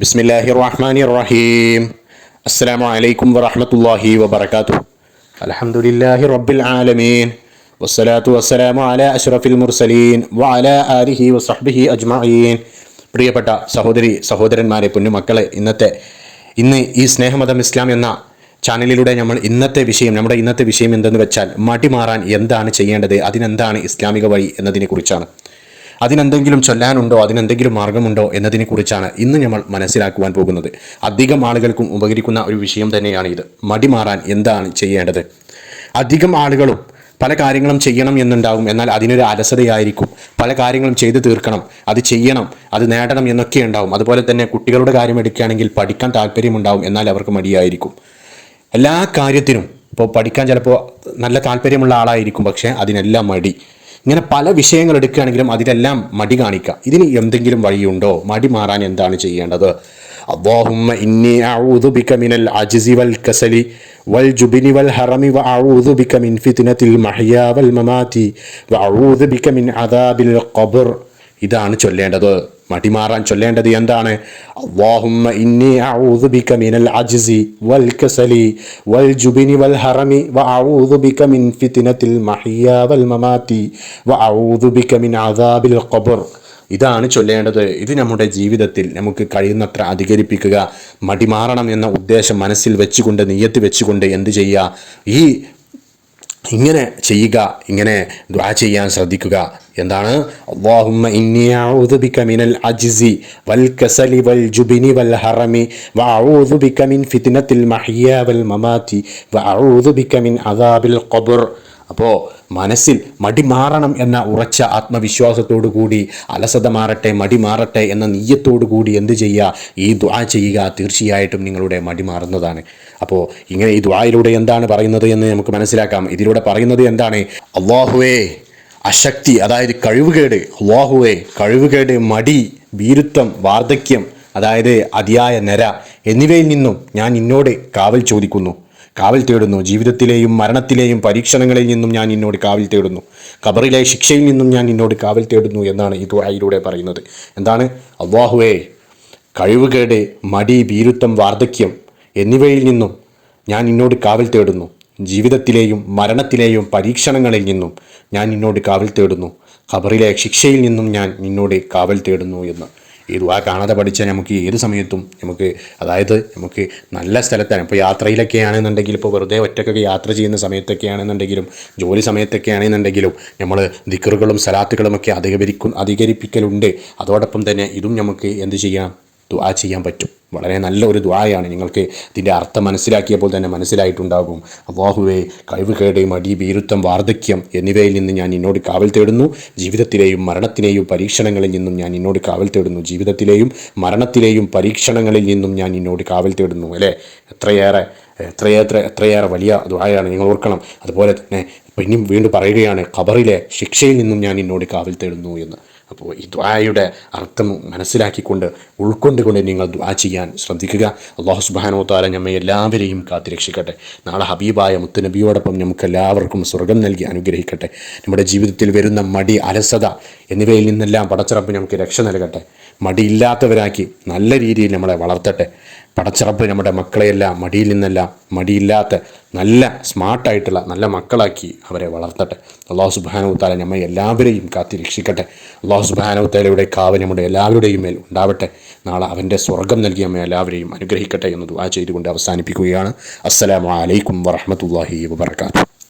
ബിസ്മില്ലാഹി റഹ്മാനി റഹീം അസ്സാം വലൈക്കും വറഹമത്തല്ലാഹി വബറകാതുഹു. അലഹമുല്ലാഹി റബ്ബിൽ ആലമീൻ. വസ്സലാത്തു വസ്സലാമു അല അഷ്റഫിൽ മുർസലീൻ വഅല ആലിഹി വസഹ്ബിഹി അജ്മഈൻ. പ്രിയപ്പെട്ട സഹോദരി സഹോദരന്മാരെ പൊന്നുമക്കളെ ഇന്നത്തെ ഇന്ന് ഈ സ്നേഹമതം ഇസ്ലാം എന്ന ചാനലിലൂടെ നമ്മൾ ഇന്നത്തെ വിഷയം നമ്മുടെ ഇന്നത്തെ വിഷയം എന്തെന്ന് വെച്ചാൽ മടിമാറാൻ എന്താണ് ചെയ്യേണ്ടത് അതിനെന്താണ് ഇസ്ലാമിക വഴി എന്നതിനെക്കുറിച്ചാണ്. അതിനെന്തെങ്കിലും ചൊല്ലാനുണ്ടോ അതിനെന്തെങ്കിലും മാർഗമുണ്ടോ എന്നതിനെക്കുറിച്ചാണ് ഇന്ന് നമ്മൾ മനസ്സിലാക്കുവാൻ പോകുന്നത്. അധികം ആളുകൾക്കും ഉപകരിക്കുന്ന ഒരു വിഷയം തന്നെയാണ് ഇത് മടി മാറാൻ എന്താണ് ചെയ്യേണ്ടത്? അധികം ആളുകളും പല കാര്യങ്ങളും ചെയ്യണം എന്നുണ്ടാവും. എന്നാൽ അതിനൊരു അലസതയായിരിക്കും. പല കാര്യങ്ങളും ചെയ്തു തീർക്കണം. അത് ചെയ്യണം അത് നേടണം എന്നൊക്കെ ഉണ്ടാവും. അതുപോലെ തന്നെ കുട്ടികളുടെ കാര്യം എടുക്കുകയാണെങ്കിൽ പഠിക്കാൻ താല്പര്യമുണ്ടാവും. എന്നാൽ അവർക്ക് മടിയായിരിക്കും. എല്ലാ കാര്യത്തിനും ഇപ്പോൾ പഠിക്കാൻ ചിലപ്പോൾ നല്ല താല്പര്യമുള്ള ആളായിരിക്കും. പക്ഷേ അതിനെല്ലാം മടി. ഇങ്ങനെ പല വിഷയങ്ങൾ എടുക്കുകയാണെങ്കിലും അതിലെല്ലാം മടി കാണിക്കുക ഇതിന് എന്തെങ്കിലും വഴിയുണ്ടോ മടി മാറാൻ എന്താണ് ചെയ്യേണ്ടത് اللهم إني أعوذ بك من العجز والكسل والجبن والهرم وأعوذ بك من فتنة المحيا والممات وأعوذ بك من عذاب القبر ഇതാണ് ചൊല്ലേണ്ടത് മടിമാറാൻ ചൊല്ലേണ്ടത് എന്താണ്? ഇന്നി അഊദു ബിക മിനൽ അജ്സി വൽ കസലി വൽ ജുബിനി വൽ ബിക മിൻ ഫിത്നത്തിൽ മമാതി ബിക മിൻ അദാബിൽ ഇതാണ് ചൊല്ലേണ്ടത്. ഇത് നമ്മുടെ ജീവിതത്തിൽ നമുക്ക് കഴിയുന്നത്ര അധികരിപ്പിക്കുക മടിമാറണം എന്ന ഉദ്ദേശം മനസ്സിൽ വെച്ചുകൊണ്ട് നീയത്ത് വെച്ചുകൊണ്ട് എന്ത് ചെയ്യുക? ഈ ഇങ്ങനെ ചെയ്യുക ഇങ്ങനെ ദ്വാ ചെയ്യാൻ ശ്രദ്ധിക്കുക. എന്താണ്? അള്ളാഹുമ്മ ഇന്നി അഊദു ബിക മിനൽ അജ്സി വൽ കസലി വൽ ജുബിനി വൽ ഹറമി വ ബിക മിൻ ഫിത്നത്തിൽ മഹിയ വൽ മമാതി വ ബിക മിൻ അദാബിൽ ഖബർ. അപ്പോൾ മനസ്സിൽ മടി മാറണം എന്ന ഉറച്ച ആത്മവിശ്വാസത്തോടു കൂടി അലസത മാറട്ടെ മടി മാറട്ടെ എന്ന നീയത്തോടു കൂടി എന്ത് ചെയ്യുക? ഈ ദ്വാ ചെയ്യുക തീർച്ചയായിട്ടും നിങ്ങളുടെ മടി മാറുന്നതാണ്. അപ്പോൾ ഇങ്ങനെ ഈ ദ്വായിലൂടെ എന്താണ് പറയുന്നത് എന്ന് നമുക്ക് മനസ്സിലാക്കാം. ഇതിലൂടെ പറയുന്നത് എന്താണ്? അള്ളാഹുവേ അശക്തി അതായത് കഴിവുകേട് അള്ളാഹുവേ കഴിവുകേട് മടി ഭീരുത്വം വാർദ്ധക്യം അതായത് അതിയായ നര എന്നിവയിൽ നിന്നും ഞാൻ നിന്നോട് കാവൽ ചോദിക്കുന്നു. കാവൽ തേടുന്നു. ജീവിതത്തിലെയും മരണത്തിലെയും പരീക്ഷണങ്ങളിൽ നിന്നും ഞാൻ നിന്നോട് കാവൽ തേടുന്നു. ഖബറിലെ ശിക്ഷയിൽ നിന്നും ഞാൻ നിന്നോട് കാവൽ തേടുന്നു എന്നാണ് ഈ ദുആയിലൂടെ പറയുന്നത്. എന്താണ്? അള്ളാഹുവേ കഴിവുകേട് മടി ഭീരുത്വം വാർദ്ധക്യം എന്നിവയിൽ നിന്നും ഞാൻ നിന്നോട് കാവൽ തേടുന്നു. ജീവിതത്തിലെയും മരണത്തിലെയും പരീക്ഷണങ്ങളിൽ നിന്നും ഞാൻ നിന്നോട് കാവൽ തേടുന്നു. ഖബറിലെ ശിക്ഷയിൽ നിന്നും ഞാൻ നിന്നോട് കാവൽ തേടുന്നു എന്ന്. ഈ ദുവാ കാണാതെ പഠിച്ചാൽ നമുക്ക് ഏത് സമയത്തും നമുക്ക് അതായത് നമുക്ക് നല്ല സ്ഥലത്താണ്. ഇപ്പോൾ യാത്രയിലൊക്കെ ഇപ്പോൾ വെറുതെ ഒറ്റക്കൊക്കെ യാത്ര ചെയ്യുന്ന സമയത്തൊക്കെ ആണെന്നുണ്ടെങ്കിലും ജോലി സമയത്തൊക്കെ ആണെന്നുണ്ടെങ്കിലും നമ്മൾ ദിക്കറുകളും സലാത്തുകളും ഒക്കെ അധികരിക്കും അധികരിപ്പിക്കലുണ്ട്. അതോടൊപ്പം തന്നെ ഇതും നമുക്ക് എന്ത് ചെയ്യാം ദുആ ചെയ്യാൻ പറ്റും. വളരെ നല്ല ഒരു ദ്വായാണ് നിങ്ങൾക്ക് ഇതിന്റെ അർത്ഥം മനസ്സിലാക്കിയപ്പോൾ തന്നെ മനസ്സിലായിട്ടുണ്ടാകും. അള്ളാഹുവെ കഴിവുകേട് മടി ഭീരുത്വം വാർദ്ധക്യം എന്നിവയിൽ നിന്ന് ഞാൻ നിന്നോട് കാവൽ തേടുന്നു. ജീവിതത്തിലെയും മരണത്തിലെയും പരീക്ഷണങ്ങളിൽ നിന്നും ഞാൻ നിന്നോട് കാവൽ തേടുന്നു. ജീവിതത്തിലെയും മരണത്തിലെയും പരീക്ഷണങ്ങളിൽ നിന്നും ഞാൻ നിന്നോട് കാവൽ തേടുന്നു. അല്ലേ? എത്രയേറെ എത്രയേറെ എത്രയേറെ വലിയ ദുവായാണ് നിങ്ങൾ ഓർക്കണം. അതുപോലെ തന്നെ പിന്നെയും വീണ്ടും പറയുകയാണ് ഖബറിലെ ശിക്ഷയിൽ നിന്നും ഞാൻ നിന്നോട് കാവൽ തേടുന്നു എന്ന്. അപ്പോൾ ഈ ദ്വായയുടെ അർത്ഥം മനസ്സിലാക്കിക്കൊണ്ട് ഉൾക്കൊണ്ടുകൊണ്ട് നിങ്ങൾ ദ്വാ ചെയ്യാൻ ശ്രദ്ധിക്കുക. അള്ളാഹു സുബാനോ താല നമ്മെ എല്ലാവരെയും കാത്തിരക്ഷിക്കട്ടെ. നാളെ ഹബീബായ മുത്തുനബിയോടൊപ്പം നമുക്ക് എല്ലാവർക്കും സ്വർഗം നൽകി അനുഗ്രഹിക്കട്ടെ. നമ്മുടെ ജീവിതത്തിൽ വരുന്ന മടി അലസത എന്നിവയിൽ നിന്നെല്ലാം പടച്ചിറപ്പ് നമുക്ക് രക്ഷ നൽകട്ടെ. മടിയില്ലാത്തവരാക്കി നല്ല രീതിയിൽ നമ്മളെ വളർത്തട്ടെ. പടച്ചിറപ്പ് നമ്മുടെ മക്കളെയെല്ലാം മടിയിൽ നിന്നെല്ലാം മടിയില്ലാത്ത നല്ല സ്മാർട്ടായിട്ടുള്ള നല്ല മക്കളാക്കി അവരെ വളർത്തട്ടെ. അള്ളാഹു സുബാനവുത്താല നമ്മെ എല്ലാവരെയും കാത്തി രക്ഷിക്കട്ടെ. അള്ളാഹു സുബാനവുത്താലയുടെ കാവ് നമ്മുടെ എല്ലാവരുടെയും മേൽ ഉണ്ടാവട്ടെ. നാളെ അവന്റെ സ്വർഗം നൽകി നമ്മെ എല്ലാവരെയും അനുഗ്രഹിക്കട്ടെ എന്ന് ദുആ ചെയ്തുകൊണ്ട് അവസാനിപ്പിക്കുകയാണ്. അസ്സലാമു അലൈക്കും വറഹമത്തല്ലാഹി വബർക്കാത്തു